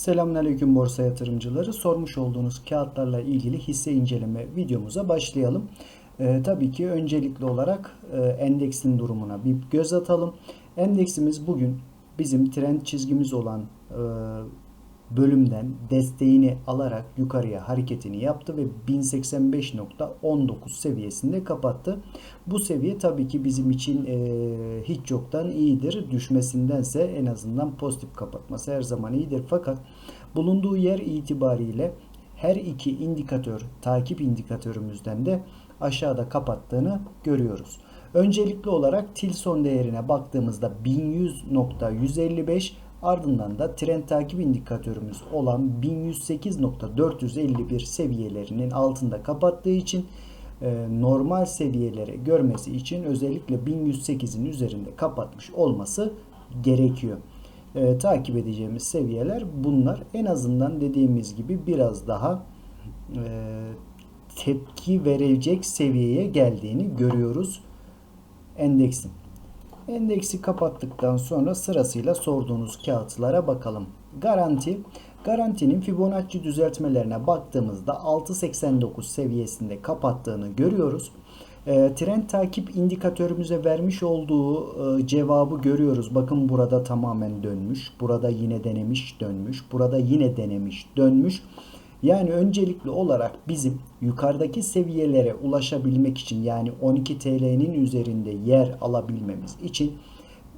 Selamünaleyküm borsa yatırımcıları. Sormuş olduğunuz kağıtlarla ilgili hisse inceleme videomuza başlayalım. Ee, tabii ki öncelikli olarak e, endeksin durumuna bir göz atalım. Endeksimiz bugün bizim trend çizgimiz olan e, bölümden desteğini alarak yukarıya hareketini yaptı ve 1085.19 seviyesinde kapattı. Bu seviye tabii ki bizim için e, hiç yoktan iyidir. Düşmesindense en azından pozitif kapatması her zaman iyidir. Fakat bulunduğu yer itibariyle her iki indikatör, takip indikatörümüzden de aşağıda kapattığını görüyoruz. Öncelikli olarak Tilson değerine baktığımızda 1100.155 Ardından da trend takip indikatörümüz olan 1108.451 seviyelerinin altında kapattığı için e, normal seviyeleri görmesi için özellikle 1108'in üzerinde kapatmış olması gerekiyor. E, takip edeceğimiz seviyeler bunlar. En azından dediğimiz gibi biraz daha e, tepki verecek seviyeye geldiğini görüyoruz endeksin. Endeksi kapattıktan sonra sırasıyla sorduğunuz kağıtlara bakalım. Garanti. Garantinin Fibonacci düzeltmelerine baktığımızda 6.89 seviyesinde kapattığını görüyoruz. E, trend takip indikatörümüze vermiş olduğu e, cevabı görüyoruz. Bakın burada tamamen dönmüş. Burada yine denemiş dönmüş. Burada yine denemiş dönmüş. Yani öncelikli olarak bizim yukarıdaki seviyelere ulaşabilmek için yani 12 TL'nin üzerinde yer alabilmemiz için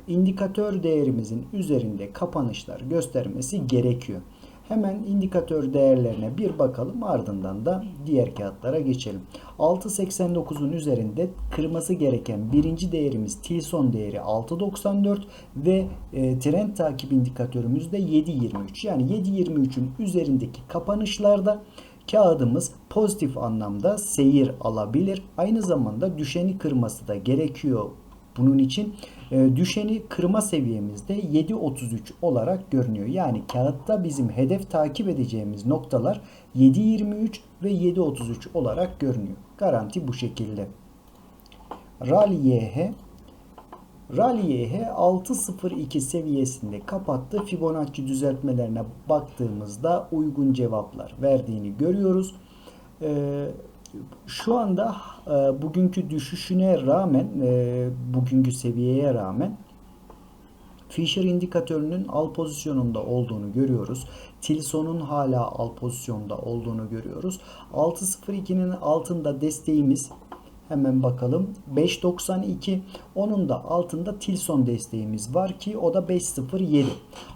indikatör değerimizin üzerinde kapanışlar göstermesi gerekiyor. Hemen indikatör değerlerine bir bakalım ardından da diğer kağıtlara geçelim. 6.89'un üzerinde kırması gereken birinci değerimiz Tilson değeri 6.94 ve e, trend takip indikatörümüz de 7.23. Yani 7.23'ün üzerindeki kapanışlarda kağıdımız pozitif anlamda seyir alabilir. Aynı zamanda düşeni kırması da gerekiyor bunun için düşeni kırma seviyemizde 7.33 olarak görünüyor. Yani kağıtta bizim hedef takip edeceğimiz noktalar 7.23 ve 7.33 olarak görünüyor. Garanti bu şekilde. RAL YH Rally YH 6.02 seviyesinde kapattı. Fibonacci düzeltmelerine baktığımızda uygun cevaplar verdiğini görüyoruz. Ee, şu anda e, bugünkü düşüşüne rağmen e, bugünkü seviyeye rağmen Fisher indikatörünün al pozisyonunda olduğunu görüyoruz. Tilson'un hala al pozisyonda olduğunu görüyoruz. 6.02'nin altında desteğimiz Hemen bakalım. 5.92. Onun da altında Tilson desteğimiz var ki o da 5.07.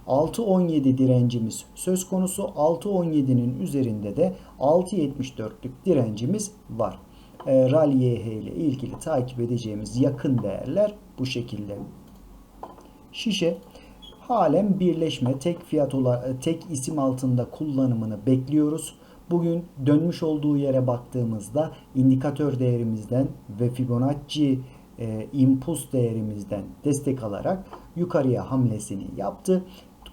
6.17 direncimiz söz konusu. 6.17'nin üzerinde de 6.74'lük direncimiz var. E, RAL YH ile ilgili takip edeceğimiz yakın değerler bu şekilde. Şişe halen birleşme tek fiyat olarak tek isim altında kullanımını bekliyoruz. Bugün dönmüş olduğu yere baktığımızda indikatör değerimizden ve Fibonacci e, impuls değerimizden destek alarak yukarıya hamlesini yaptı.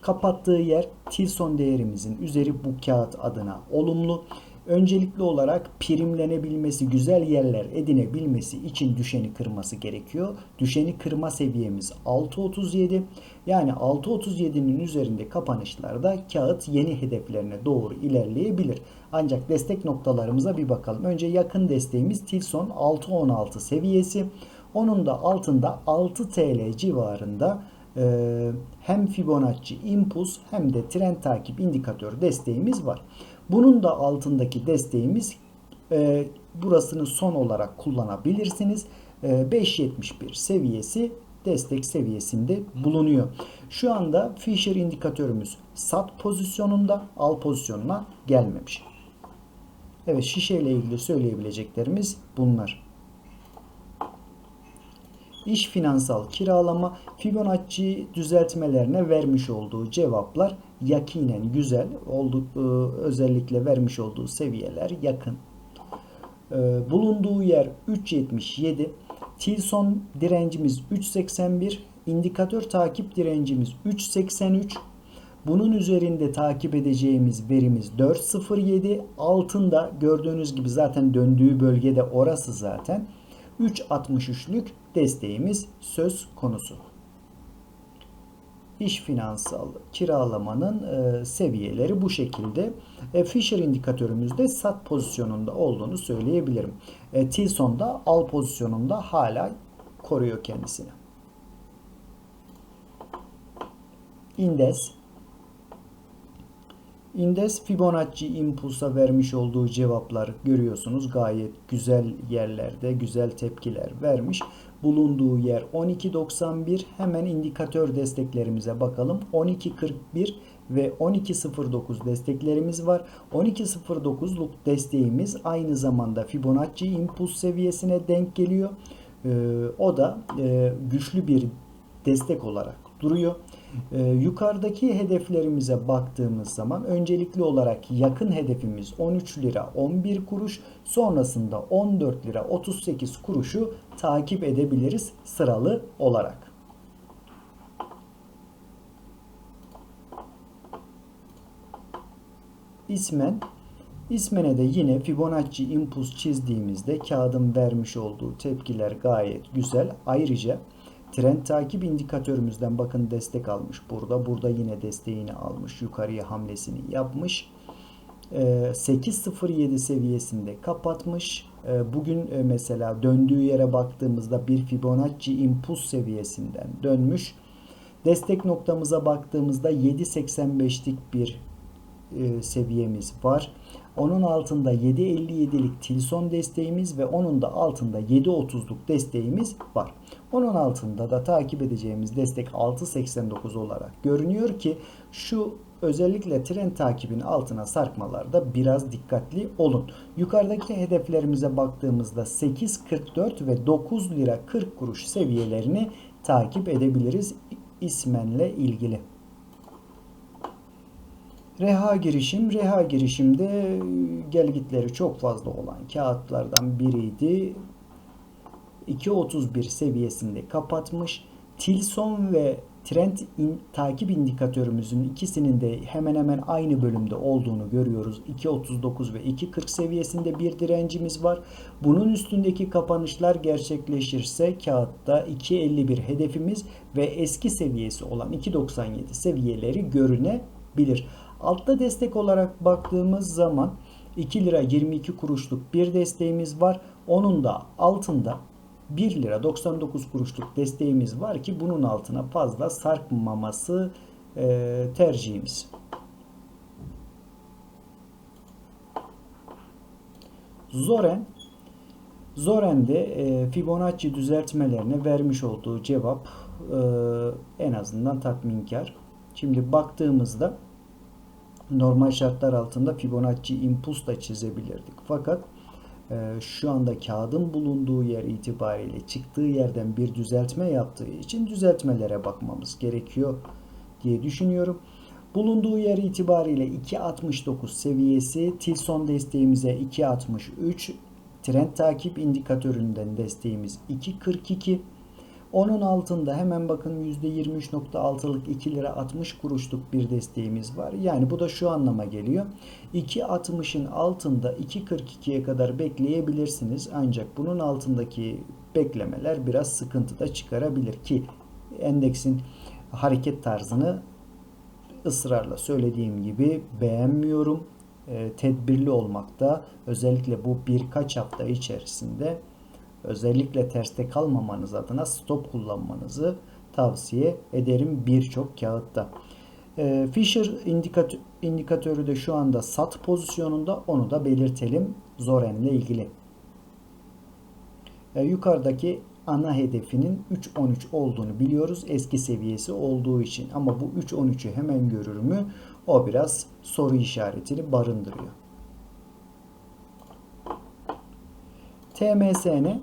Kapattığı yer Tilson değerimizin üzeri bu kağıt adına olumlu. Öncelikli olarak primlenebilmesi, güzel yerler edinebilmesi için düşeni kırması gerekiyor. Düşeni kırma seviyemiz 6.37. Yani 6.37'nin üzerinde kapanışlarda kağıt yeni hedeflerine doğru ilerleyebilir. Ancak destek noktalarımıza bir bakalım. Önce yakın desteğimiz Tilson 6.16 seviyesi. Onun da altında 6 TL civarında e, hem Fibonacci impuls hem de trend takip indikatör desteğimiz var. Bunun da altındaki desteğimiz e, burasını son olarak kullanabilirsiniz. E, 5.71 seviyesi destek seviyesinde bulunuyor. Şu anda Fisher indikatörümüz sat pozisyonunda al pozisyonuna gelmemiş. Evet şişe ile ilgili söyleyebileceklerimiz bunlar. İş finansal kiralama Fibonacci düzeltmelerine vermiş olduğu cevaplar yakinen güzel. Oldu, e, özellikle vermiş olduğu seviyeler yakın. E, bulunduğu yer 3.77. Tilson direncimiz 3.81. indikatör takip direncimiz 3.83. Bunun üzerinde takip edeceğimiz verimiz 4.07. Altında gördüğünüz gibi zaten döndüğü bölgede orası zaten. 3.63'lük desteğimiz söz konusu. iş finansal kiralamanın e, seviyeleri bu şekilde. E, Fisher indikatörümüzde sat pozisyonunda olduğunu söyleyebilirim. E, Tilson da al pozisyonunda hala koruyor kendisini. Indes Indes Fibonacci impulsa vermiş olduğu cevaplar görüyorsunuz. Gayet güzel yerlerde güzel tepkiler vermiş. Bulunduğu yer 12.91. Hemen indikatör desteklerimize bakalım. 12.41 ve 12.09 desteklerimiz var. 12.09'luk desteğimiz aynı zamanda Fibonacci impuls seviyesine denk geliyor. Ee, o da e, güçlü bir destek olarak duruyor. Ee, yukarıdaki hedeflerimize baktığımız zaman öncelikli olarak yakın hedefimiz 13 lira 11 kuruş sonrasında 14 lira 38 kuruşu takip edebiliriz sıralı olarak. İsmen İsmen'e de yine Fibonacci impuls çizdiğimizde kağıdın vermiş olduğu tepkiler gayet güzel. Ayrıca Trend takip indikatörümüzden bakın destek almış burada. Burada yine desteğini almış. Yukarıya hamlesini yapmış. 8.07 ee, seviyesinde kapatmış. Ee, bugün e, mesela döndüğü yere baktığımızda bir Fibonacci impuls seviyesinden dönmüş. Destek noktamıza baktığımızda 7.85'lik bir e, seviyemiz var. Onun altında 7.57'lik Tilson desteğimiz ve onun da altında 7.30'luk desteğimiz var. Onun altında da takip edeceğimiz destek 6.89 olarak görünüyor ki şu özellikle trend takibin altına sarkmalarda biraz dikkatli olun. Yukarıdaki hedeflerimize baktığımızda 8.44 ve 9 lira 40 kuruş seviyelerini takip edebiliriz ismenle ilgili. Reha girişim, reha girişimde gelgitleri çok fazla olan kağıtlardan biriydi. 2.31 seviyesinde kapatmış. Tilson ve trend in, takip indikatörümüzün ikisinin de hemen hemen aynı bölümde olduğunu görüyoruz. 2.39 ve 2.40 seviyesinde bir direncimiz var. Bunun üstündeki kapanışlar gerçekleşirse kağıtta 2.51 hedefimiz ve eski seviyesi olan 2.97 seviyeleri görünebilir. Altta destek olarak baktığımız zaman 2 lira 22 kuruşluk bir desteğimiz var. Onun da altında 1 lira 99 kuruşluk desteğimiz var ki bunun altına fazla sarkmaması e, tercihimiz. Zoren Zoren'de e, Fibonacci düzeltmelerine vermiş olduğu cevap e, en azından tatminkar. Şimdi baktığımızda normal şartlar altında Fibonacci impuls da çizebilirdik. Fakat e, şu anda kağıdın bulunduğu yer itibariyle çıktığı yerden bir düzeltme yaptığı için düzeltmelere bakmamız gerekiyor diye düşünüyorum. Bulunduğu yer itibariyle 2.69 seviyesi, Tilson desteğimize 2.63, trend takip indikatöründen desteğimiz 2.42, onun altında hemen bakın %23.6'lık 2 lira 60 kuruşluk bir desteğimiz var. Yani bu da şu anlama geliyor. 2.60'ın altında 2.42'ye kadar bekleyebilirsiniz. Ancak bunun altındaki beklemeler biraz sıkıntı da çıkarabilir ki endeksin hareket tarzını ısrarla söylediğim gibi beğenmiyorum. E, tedbirli olmakta özellikle bu birkaç hafta içerisinde özellikle terste kalmamanız adına stop kullanmanızı tavsiye ederim birçok kağıtta. E, Fisher indikatör, indikatörü de şu anda sat pozisyonunda onu da belirtelim Zoren ile ilgili. E, yukarıdaki ana hedefinin 3.13 olduğunu biliyoruz eski seviyesi olduğu için ama bu 3.13'ü hemen görür mü? O biraz soru işaretini barındırıyor. TMSN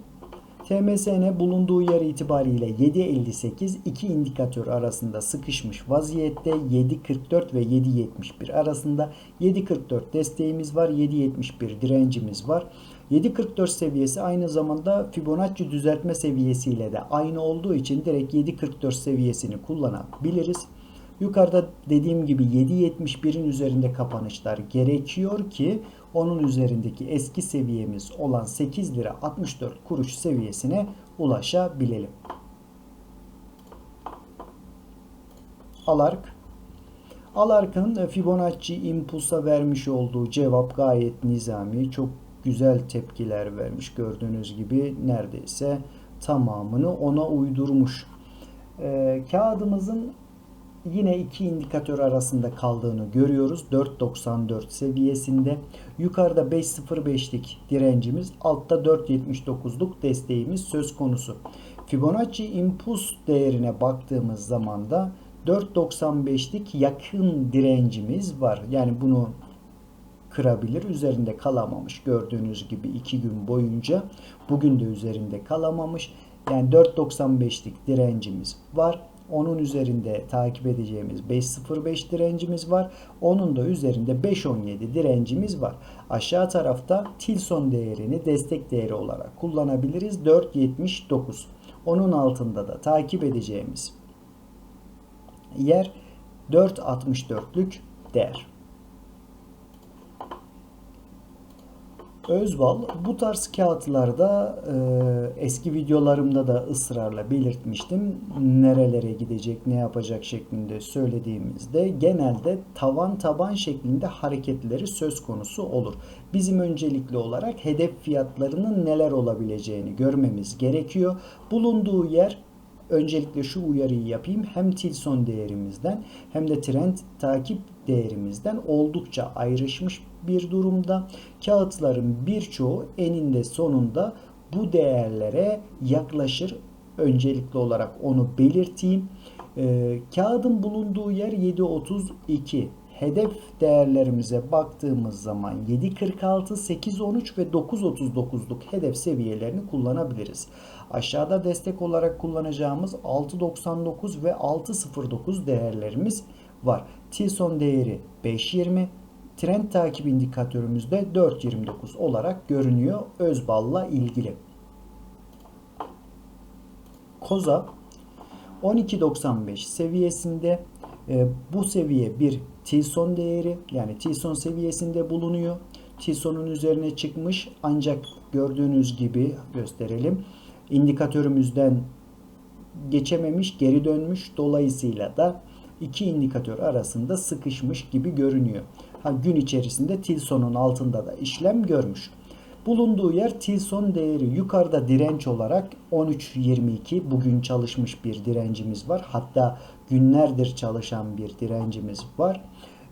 TMSN bulunduğu yer itibariyle 7.58 iki indikatör arasında sıkışmış vaziyette 7.44 ve 7.71 arasında 7.44 desteğimiz var 7.71 direncimiz var. 7.44 seviyesi aynı zamanda Fibonacci düzeltme seviyesiyle de aynı olduğu için direkt 7.44 seviyesini kullanabiliriz. Yukarıda dediğim gibi 7.71'in üzerinde kapanışlar gerekiyor ki onun üzerindeki eski seviyemiz olan 8 lira 64 kuruş seviyesine ulaşabilelim. Alark. Alark'ın Fibonacci impulsa vermiş olduğu cevap gayet nizami. Çok güzel tepkiler vermiş. Gördüğünüz gibi neredeyse tamamını ona uydurmuş. E, kağıdımızın yine iki indikatör arasında kaldığını görüyoruz. 4.94 seviyesinde. Yukarıda 5.05'lik direncimiz, altta 4.79'luk desteğimiz söz konusu. Fibonacci impuls değerine baktığımız zaman da 4.95'lik yakın direncimiz var. Yani bunu kırabilir. Üzerinde kalamamış. Gördüğünüz gibi 2 gün boyunca. Bugün de üzerinde kalamamış. Yani 4.95'lik direncimiz var. Onun üzerinde takip edeceğimiz 5.05 direncimiz var. Onun da üzerinde 5.17 direncimiz var. Aşağı tarafta Tilson değerini destek değeri olarak kullanabiliriz. 4.79. Onun altında da takip edeceğimiz yer 4.64'lük değer. Özbal bu tarz kağıtlarda e, eski videolarımda da ısrarla belirtmiştim. Nerelere gidecek, ne yapacak şeklinde söylediğimizde genelde tavan taban şeklinde hareketleri söz konusu olur. Bizim öncelikli olarak hedef fiyatlarının neler olabileceğini görmemiz gerekiyor. Bulunduğu yer öncelikle şu uyarıyı yapayım. Hem Tilson değerimizden hem de trend takip değerimizden oldukça ayrışmış bir durumda. Kağıtların birçoğu eninde sonunda bu değerlere yaklaşır. Öncelikli olarak onu belirteyim. Ee, kağıdın bulunduğu yer 7.32. Hedef değerlerimize baktığımız zaman 7.46, 8.13 ve 9.39'luk hedef seviyelerini kullanabiliriz. Aşağıda destek olarak kullanacağımız 6.99 ve 6.09 değerlerimiz var. Tilson değeri 5.20, trend takip indikatörümüzde 4.29 olarak görünüyor Özbal'la ilgili. Koza 12.95 seviyesinde e, bu seviye bir Tilson değeri yani Tilson seviyesinde bulunuyor. Tilson'un üzerine çıkmış ancak gördüğünüz gibi gösterelim. indikatörümüzden geçememiş, geri dönmüş. Dolayısıyla da iki indikatör arasında sıkışmış gibi görünüyor. Ha, gün içerisinde Tilson'un altında da işlem görmüş. Bulunduğu yer Tilson değeri yukarıda direnç olarak 13.22 bugün çalışmış bir direncimiz var. Hatta günlerdir çalışan bir direncimiz var.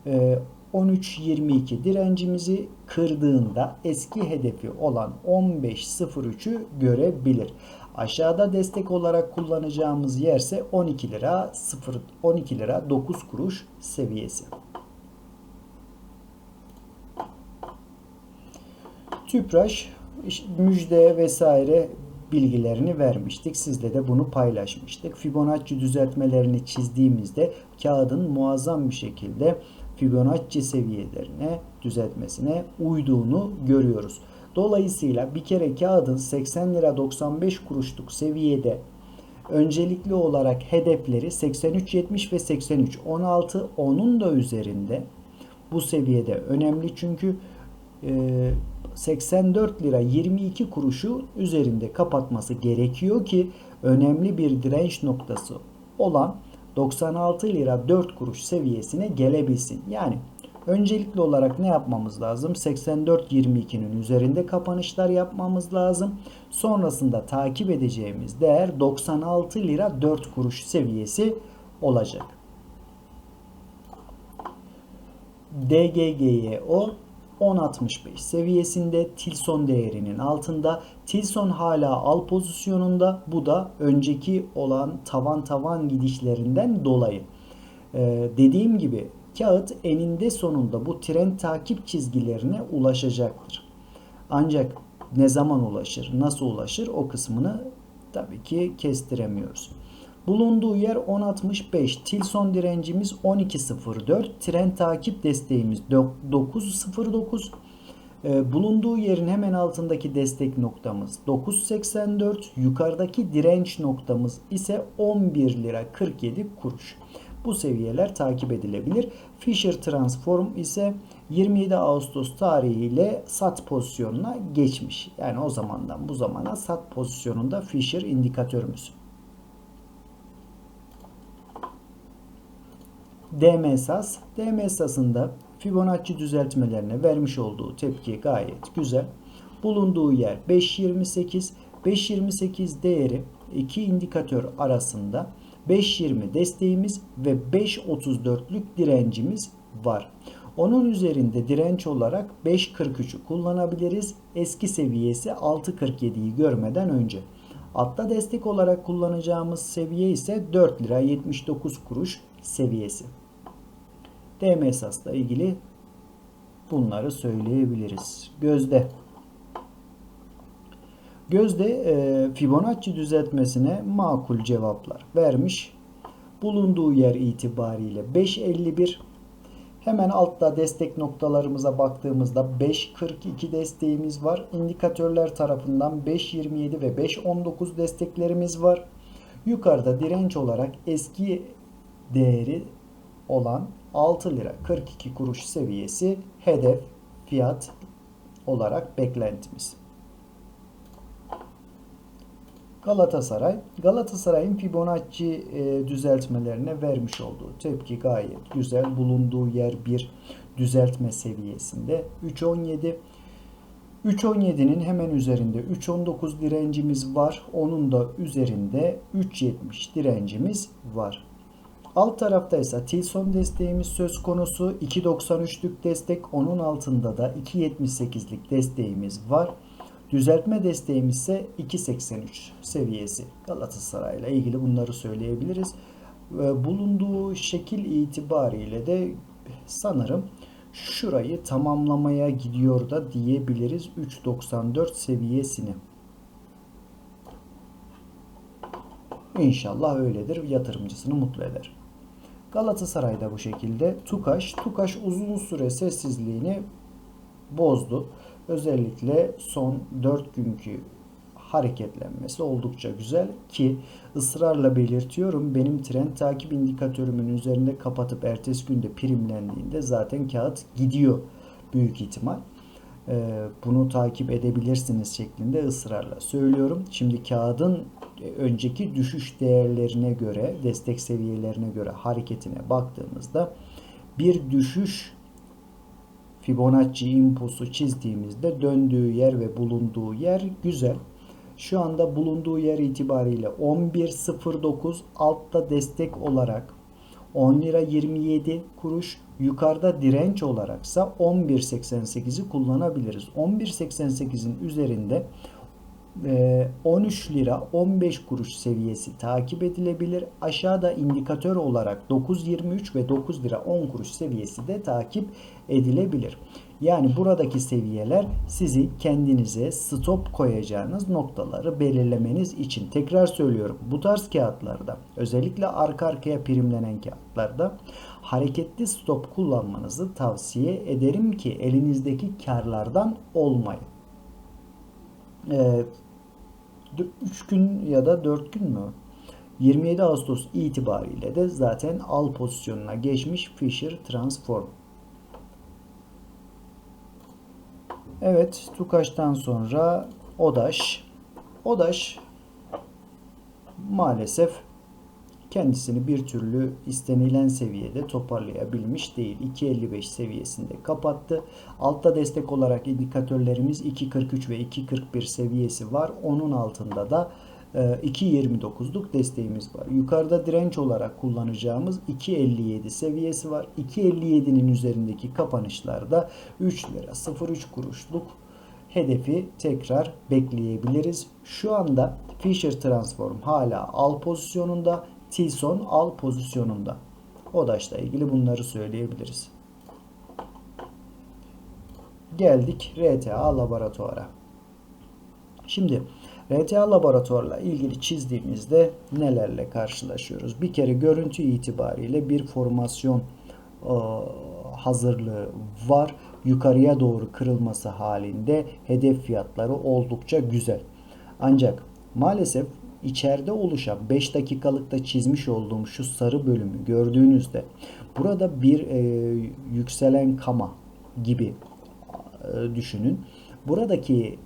Ee, 13.22 direncimizi kırdığında eski hedefi olan 15.03'ü görebilir. Aşağıda destek olarak kullanacağımız yerse 12 lira 0 12 lira 9 kuruş seviyesi. Tüpraş müjde vesaire bilgilerini vermiştik. Sizle de bunu paylaşmıştık. Fibonacci düzeltmelerini çizdiğimizde kağıdın muazzam bir şekilde Fibonacci seviyelerine düzeltmesine uyduğunu görüyoruz. Dolayısıyla bir kere kağıdın 80 lira 95 kuruşluk seviyede öncelikli olarak hedefleri 83.70 ve 83.16 onun da üzerinde bu seviyede önemli çünkü e, 84 lira 22 kuruşu üzerinde kapatması gerekiyor ki önemli bir direnç noktası olan 96 lira 4 kuruş seviyesine gelebilsin. Yani öncelikli olarak ne yapmamız lazım? 84.22'nin üzerinde kapanışlar yapmamız lazım. Sonrasında takip edeceğimiz değer 96 lira 4 kuruş seviyesi olacak. DGG'ye 10.65 seviyesinde Tilson değerinin altında. Tilson hala al pozisyonunda. Bu da önceki olan tavan tavan gidişlerinden dolayı. Ee, dediğim gibi kağıt eninde sonunda bu trend takip çizgilerine ulaşacaktır. Ancak ne zaman ulaşır, nasıl ulaşır o kısmını tabii ki kestiremiyoruz. Bulunduğu yer 10.65. Tilson direncimiz 12.04. Trend takip desteğimiz 9.09. Ee, bulunduğu yerin hemen altındaki destek noktamız 9.84. Yukarıdaki direnç noktamız ise 11 lira 47 kuruş. Bu seviyeler takip edilebilir. Fisher Transform ise 27 Ağustos tarihiyle sat pozisyonuna geçmiş. Yani o zamandan bu zamana sat pozisyonunda Fisher indikatörümüz. DM esas. DM esasında Fibonacci düzeltmelerine vermiş olduğu tepki gayet güzel. Bulunduğu yer 5.28. 5.28 değeri iki indikatör arasında 5.20 desteğimiz ve 5.34'lük direncimiz var. Onun üzerinde direnç olarak 5.43'ü kullanabiliriz. Eski seviyesi 6.47'yi görmeden önce. Altta destek olarak kullanacağımız seviye ise 4 lira 79 kuruş seviyesi. DM esasla ilgili bunları söyleyebiliriz. Gözde Gözde e, Fibonacci düzeltmesine makul cevaplar vermiş. Bulunduğu yer itibariyle 5.51 Hemen altta destek noktalarımıza baktığımızda 5.42 desteğimiz var. İndikatörler tarafından 5.27 ve 5.19 desteklerimiz var. Yukarıda direnç olarak eski değeri olan 6 lira 42 kuruş seviyesi hedef fiyat olarak beklentimiz. Galatasaray. Galatasaray'ın Fibonacci e, düzeltmelerine vermiş olduğu tepki gayet güzel. Bulunduğu yer bir düzeltme seviyesinde. 3.17 3.17'nin hemen üzerinde 3.19 direncimiz var. Onun da üzerinde 3.70 direncimiz var. Alt tarafta ise Tilson desteğimiz söz konusu. 2.93'lük destek. Onun altında da 2.78'lik desteğimiz var. Düzeltme desteğimiz ise 2.83 seviyesi. Galatasaray ile ilgili bunları söyleyebiliriz. Bulunduğu şekil itibariyle de sanırım şurayı tamamlamaya gidiyor da diyebiliriz 3.94 seviyesini. İnşallah öyledir. Yatırımcısını mutlu eder. Galatasaray'da bu şekilde. Tukaş. Tukaş uzun süre sessizliğini bozdu. Özellikle son 4 günkü hareketlenmesi oldukça güzel ki ısrarla belirtiyorum benim trend takip indikatörümün üzerinde kapatıp ertesi günde primlendiğinde zaten kağıt gidiyor büyük ihtimal. Ee, bunu takip edebilirsiniz şeklinde ısrarla söylüyorum. Şimdi kağıdın önceki düşüş değerlerine göre destek seviyelerine göre hareketine baktığımızda bir düşüş Fibonacci impulsu çizdiğimizde döndüğü yer ve bulunduğu yer güzel. Şu anda bulunduğu yer itibariyle 11.09 altta destek olarak 10 lira 27 kuruş yukarıda direnç olaraksa 11.88'i kullanabiliriz. 11.88'in üzerinde 13 ee, lira 15 kuruş seviyesi takip edilebilir. Aşağıda indikatör olarak 9.23 ve 9 lira 10 kuruş seviyesi de takip edilebilir. Yani buradaki seviyeler sizi kendinize stop koyacağınız noktaları belirlemeniz için tekrar söylüyorum. Bu tarz kağıtlarda özellikle arka arkaya primlenen kağıtlarda hareketli stop kullanmanızı tavsiye ederim ki elinizdeki karlardan olmayın. Ee, 3 gün ya da 4 gün mü? 27 Ağustos itibariyle de zaten al pozisyonuna geçmiş Fisher Transform. Evet, Tukaş'tan sonra Odaş. Odaş maalesef kendisini bir türlü istenilen seviyede toparlayabilmiş değil. 2.55 seviyesinde kapattı. Altta destek olarak indikatörlerimiz 2.43 ve 2.41 seviyesi var. Onun altında da 2.29'luk e, desteğimiz var. Yukarıda direnç olarak kullanacağımız 2.57 seviyesi var. 2.57'nin üzerindeki kapanışlarda 3 lira 0.3 kuruşluk hedefi tekrar bekleyebiliriz. Şu anda Fisher Transform hala al pozisyonunda. Tilson al pozisyonunda. ODAŞ'la ilgili bunları söyleyebiliriz. Geldik RTA laboratuvara. Şimdi RTA laboratuvarla ilgili çizdiğimizde nelerle karşılaşıyoruz? Bir kere görüntü itibariyle bir formasyon e, hazırlığı var. Yukarıya doğru kırılması halinde hedef fiyatları oldukça güzel. Ancak maalesef içeride oluşan 5 dakikalıkta çizmiş olduğum şu sarı bölümü gördüğünüzde burada bir e, yükselen kama gibi e, düşünün. Buradaki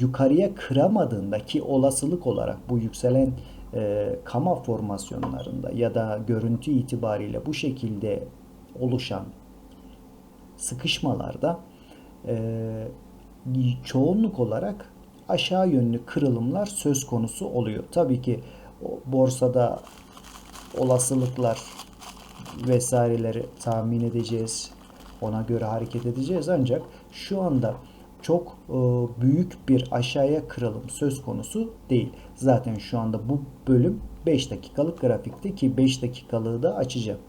yukarıya kıramadığında ki olasılık olarak bu yükselen e, kama formasyonlarında ya da görüntü itibariyle bu şekilde oluşan sıkışmalarda e, çoğunluk olarak aşağı yönlü kırılımlar söz konusu oluyor. Tabii ki borsada olasılıklar vesaireleri tahmin edeceğiz. Ona göre hareket edeceğiz ancak şu anda çok e, büyük bir aşağıya kırılım söz konusu değil. Zaten şu anda bu bölüm 5 dakikalık grafikte ki 5 dakikalığı da açacağım.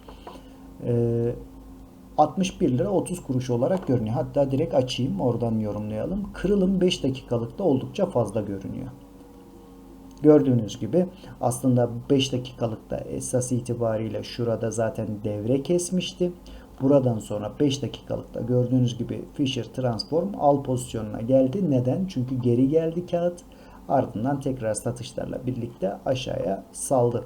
E, 61 lira 30 kuruş olarak görünüyor. Hatta direkt açayım oradan yorumlayalım. Kırılım 5 dakikalıkta oldukça fazla görünüyor. Gördüğünüz gibi aslında 5 dakikalıkta esas itibariyle şurada zaten devre kesmişti. Buradan sonra 5 dakikalıkta gördüğünüz gibi Fisher Transform al pozisyonuna geldi. Neden? Çünkü geri geldi kağıt. Ardından tekrar satışlarla birlikte aşağıya saldı.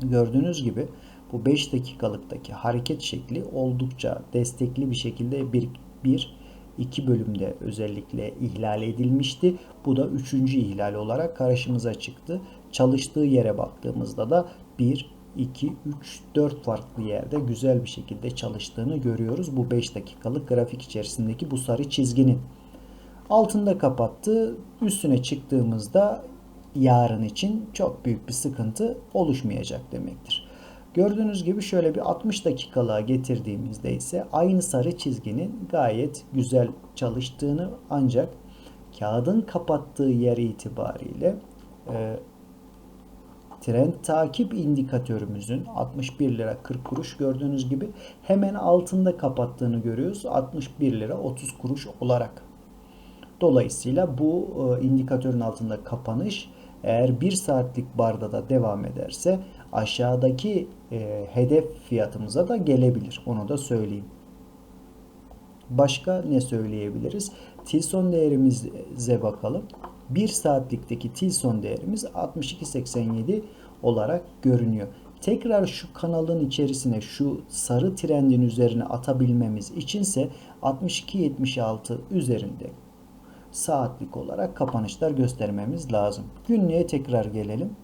Gördüğünüz gibi bu 5 dakikalıktaki hareket şekli oldukça destekli bir şekilde bir, bir iki bölümde özellikle ihlal edilmişti. Bu da üçüncü ihlal olarak karşımıza çıktı. Çalıştığı yere baktığımızda da 1, 2, 3, 4 farklı yerde güzel bir şekilde çalıştığını görüyoruz. Bu 5 dakikalık grafik içerisindeki bu sarı çizginin. Altında kapattı. Üstüne çıktığımızda yarın için çok büyük bir sıkıntı oluşmayacak demektir. Gördüğünüz gibi şöyle bir 60 dakikalığa getirdiğimizde ise aynı sarı çizginin gayet güzel çalıştığını ancak kağıdın kapattığı yer itibariyle e, trend takip indikatörümüzün 61 lira 40 kuruş gördüğünüz gibi hemen altında kapattığını görüyoruz. 61 lira 30 kuruş olarak. Dolayısıyla bu e, indikatörün altında kapanış eğer 1 saatlik barda da devam ederse aşağıdaki e, hedef fiyatımıza da gelebilir. Onu da söyleyeyim. Başka ne söyleyebiliriz? Tilson değerimize bakalım. 1 saatlikteki Tilson değerimiz 62.87 olarak görünüyor. Tekrar şu kanalın içerisine şu sarı trendin üzerine atabilmemiz içinse 62.76 üzerinde saatlik olarak kapanışlar göstermemiz lazım. Günlüğe tekrar gelelim.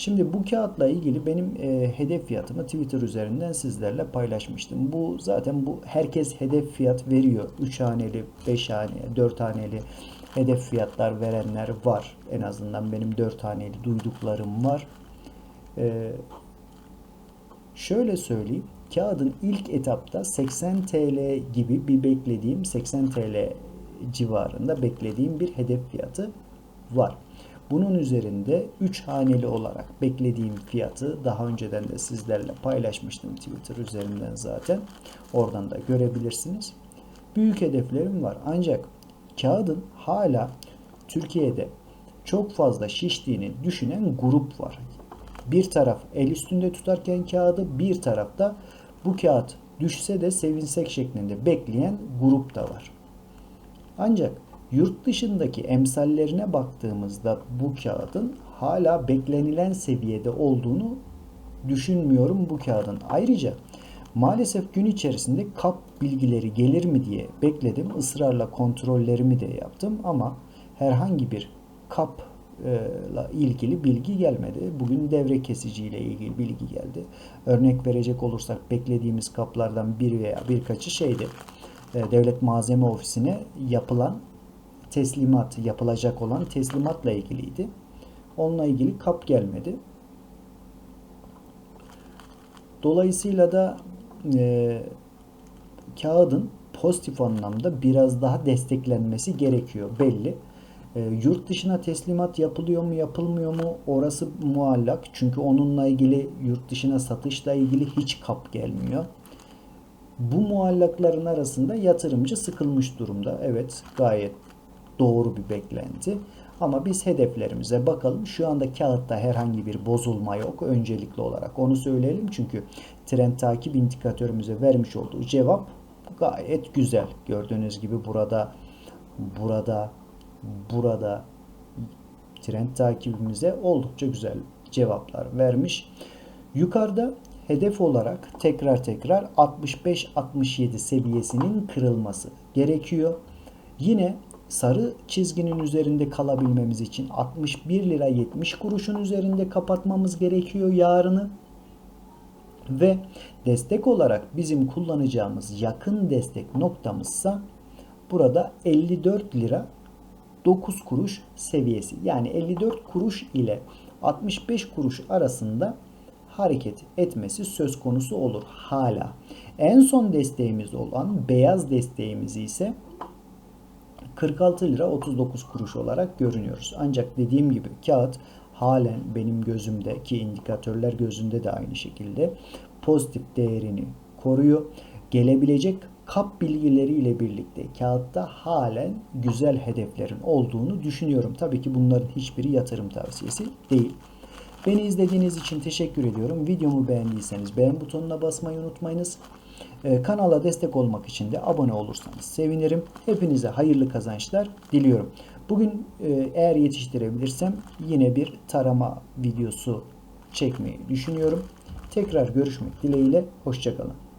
Şimdi bu kağıtla ilgili benim e, hedef fiyatımı Twitter üzerinden sizlerle paylaşmıştım. Bu zaten bu herkes hedef fiyat veriyor. 3 haneli, 5 haneli, 4 haneli hedef fiyatlar verenler var. En azından benim 4 haneli duyduklarım var. E, şöyle söyleyeyim. Kağıdın ilk etapta 80 TL gibi bir beklediğim 80 TL civarında beklediğim bir hedef fiyatı var. Bunun üzerinde 3 haneli olarak beklediğim fiyatı daha önceden de sizlerle paylaşmıştım Twitter üzerinden zaten. Oradan da görebilirsiniz. Büyük hedeflerim var. Ancak kağıdın hala Türkiye'de çok fazla şiştiğini düşünen grup var. Bir taraf el üstünde tutarken kağıdı bir tarafta bu kağıt düşse de sevinsek şeklinde bekleyen grup da var. Ancak Yurt dışındaki emsallerine baktığımızda bu kağıdın hala beklenilen seviyede olduğunu düşünmüyorum bu kağıdın. Ayrıca maalesef gün içerisinde kap bilgileri gelir mi diye bekledim. Israrla kontrollerimi de yaptım ama herhangi bir kap ile ilgili bilgi gelmedi. Bugün devre kesici ile ilgili bilgi geldi. Örnek verecek olursak beklediğimiz kaplardan bir veya birkaçı şeydi. Devlet Malzeme Ofisi'ne yapılan teslimat yapılacak olan teslimatla ilgiliydi. Onunla ilgili kap gelmedi. Dolayısıyla da e, kağıdın pozitif anlamda biraz daha desteklenmesi gerekiyor belli. E, yurt dışına teslimat yapılıyor mu yapılmıyor mu orası muallak. Çünkü onunla ilgili yurt dışına satışla ilgili hiç kap gelmiyor. Bu muallakların arasında yatırımcı sıkılmış durumda. Evet gayet doğru bir beklenti. Ama biz hedeflerimize bakalım. Şu anda kağıtta herhangi bir bozulma yok. Öncelikli olarak onu söyleyelim. Çünkü trend takip indikatörümüze vermiş olduğu cevap gayet güzel. Gördüğünüz gibi burada burada burada trend takibimize oldukça güzel cevaplar vermiş. Yukarıda hedef olarak tekrar tekrar 65-67 seviyesinin kırılması gerekiyor. Yine sarı çizginin üzerinde kalabilmemiz için 61 lira 70 kuruşun üzerinde kapatmamız gerekiyor yarını. Ve destek olarak bizim kullanacağımız yakın destek noktamızsa burada 54 lira 9 kuruş seviyesi. Yani 54 kuruş ile 65 kuruş arasında hareket etmesi söz konusu olur hala. En son desteğimiz olan beyaz desteğimizi ise 46 lira 39 kuruş olarak görünüyoruz. Ancak dediğim gibi kağıt halen benim gözümde ki indikatörler gözünde de aynı şekilde pozitif değerini koruyor. Gelebilecek kap bilgileriyle birlikte kağıtta halen güzel hedeflerin olduğunu düşünüyorum. Tabii ki bunların hiçbiri yatırım tavsiyesi değil. Beni izlediğiniz için teşekkür ediyorum. Videomu beğendiyseniz beğen butonuna basmayı unutmayınız. Ee, kanala destek olmak için de abone olursanız sevinirim. Hepinize hayırlı kazançlar diliyorum. Bugün e, eğer yetiştirebilirsem yine bir tarama videosu çekmeyi düşünüyorum. Tekrar görüşmek dileğiyle. Hoşçakalın.